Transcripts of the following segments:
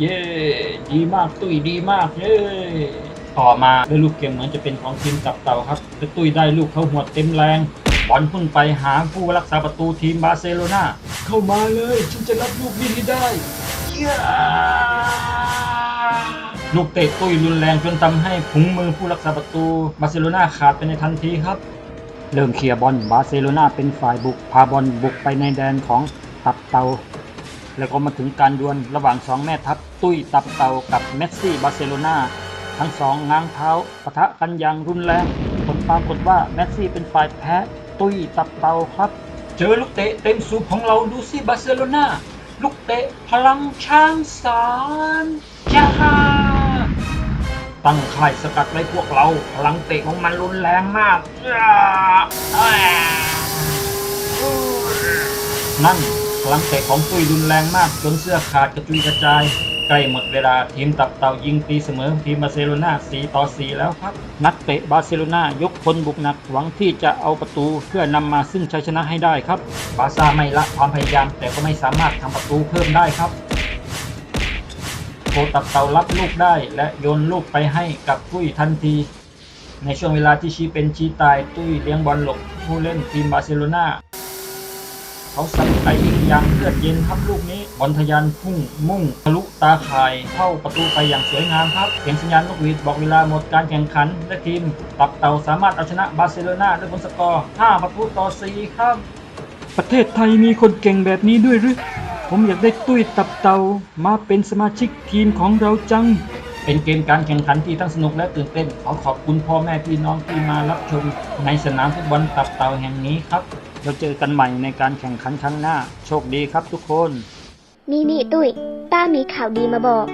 เย้ดีมากตุ้ยดีมากเย้ต่อมาได้ลูกเกมเหมือนจะเป็นของทีมกับเต่าครับแต่ตุ้ยได้ลูกเข้าหัวเต็มแรงบอลพุ่งไปหาผู้รักษาประตูทีมบาร์เซโลนาเข้ามาเลยฉันจะรับลูกนี้ให้ได้เย้ลูกเตะตุ้ยรุนแรงจนทำให้ผุงมือผู้รักษาประตูบาร์เซโลนาขาดไปในทันทีครับ เริ่มเคลียร์บอลบาร์เซโลนาเป็นฝ่ายบุกพาบอลบุกไปในแดนของตับเตา แล้วก็มาถึงการดวลระหว่างสองแม่ทัพตุ้ยตับเตากับเมสซี่บาร์เซโลนาทั้งสองง้างเท้าปะทะกันอย่างรุนแรงผลปรากฏว่าเมสซี่เป็นฝ่ายแพ้ตุ้ยตับเตาครับ เจอลูกเตะเต็มสูบของเราดูสิบาร์เซโลนาลูกเตะพลังช้างสารจ้าตั้งค่ายสกัดไว้พวกเรา พลังเตะของมันรุนแรงมากนั่น พลังเตะของตุ้ยรุนแรงมากจนเสื้อขาดกระจุยกระจาย ใกล้หมดเวลาทีมตับเต่ายิงตีเสมอทีมบาร์เซโลนา4ต่อ 4 แล้วครับ นักเตะบาร์เซโลนายกพลบุกหนักหวังที่จะเอาประตูเพื่อนำมาซึ่งชัยชนะให้ได้ครับ บาซ่าไม่ละความพยายาม แต่ก็ไม่สามารถทำประตูเพิ่มได้ครับโคตับเตารับลูกได้และโยนลูกไปให้กับตุ้ยทันที ในช่วงเวลาที่ชี้เป็นชี้ตายตุ้ยเลี้ยงบอลหลบผู้เล่นทีมบาร์เซโลนา เขาสั่งไกยิงอย่างเลือดเย็นครับลูกนี้บอลทะยานพุ่งมุ่งทะลุตาข่ายเข้าประตูไปอย่างสวยงามครับเสียงสัญญาณนกหวีดบอกเวลาหมดการแข่งขัน และทีมตับเตาสามารถเอาชนะบาร์เซโลนาด้วยผลสกอร์ 5 ประตูต่อ 4 ครับ ประเทศไทยมีคนเก่งแบบนี้ด้วยหรือ ผมอยากได้ตุ้ยตับเตามาเป็นสมาชิกทีมของเราจังเป็นเกมการแข่งขันที่ทั้งสนุกและตื่นเต้น ขอขอบคุณพ่อแม่พี่น้องที่มารับชมในสนามฟุตบอลตับเตาแห่งนี้ครับ เราเจอกันใหม่ในการแข่งขันครั้งหน้า โชคดีครับทุกคน นี่นี่ตุ้ย ป้ามีข่าวดีมาบอก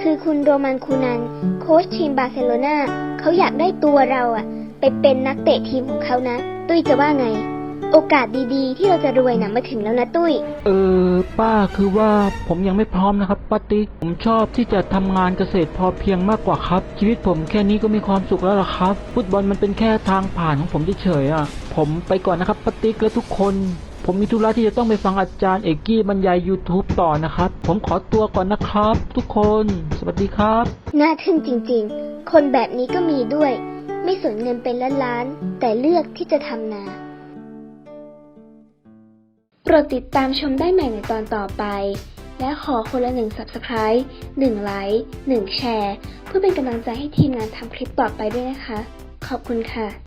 คือคุณโรมันคูนัน โค้ชทีมบาร์เซโลนาเขาอยากได้ตัวเราอะไปเป็นนักเตะทีมของเขานะ ตุ้ยจะว่าไง โอกาสดีๆ ที่เราจะรวยนะมาถึงแล้วนะตุ้ย เออ ป้าคือว่าผมยังไม่พร้อมนะครับป้าติ๊กผมชอบที่จะทำงานเกษตรพอเพียงมากกว่าครับ ชีวิตผมแค่นี้ก็มีความสุขแล้วล่ะครับ ฟุตบอลมันเป็นแค่ทางผ่านของผมเฉยๆอะ ผมไปก่อนนะครับป้าติ๊กและทุกคน ผมมีธุระที่จะต้องไปฟังอาจารย์เอกกี้บรรยาย YouTube ต่อนะครับ ผมขอตัวก่อนนะครับ ทุกคนสวัสดีครับ น่าทึ่งจริงๆ คนแบบนี้ก็มีด้วย ไม่สนเงินเป็นล้านๆแต่เลือกที่จะทำนาโปร ดติดตามชมได้ใหม่ในตอนต่อไป และขอคนละหนึ่ง Subscribe หนึ่งไลค์หนึ่งแชร์ เพื่อเป็นกำลังใจให้ทีมงานทำคลิปต่อไปด้วยนะคะ ขอบคุณค่ะ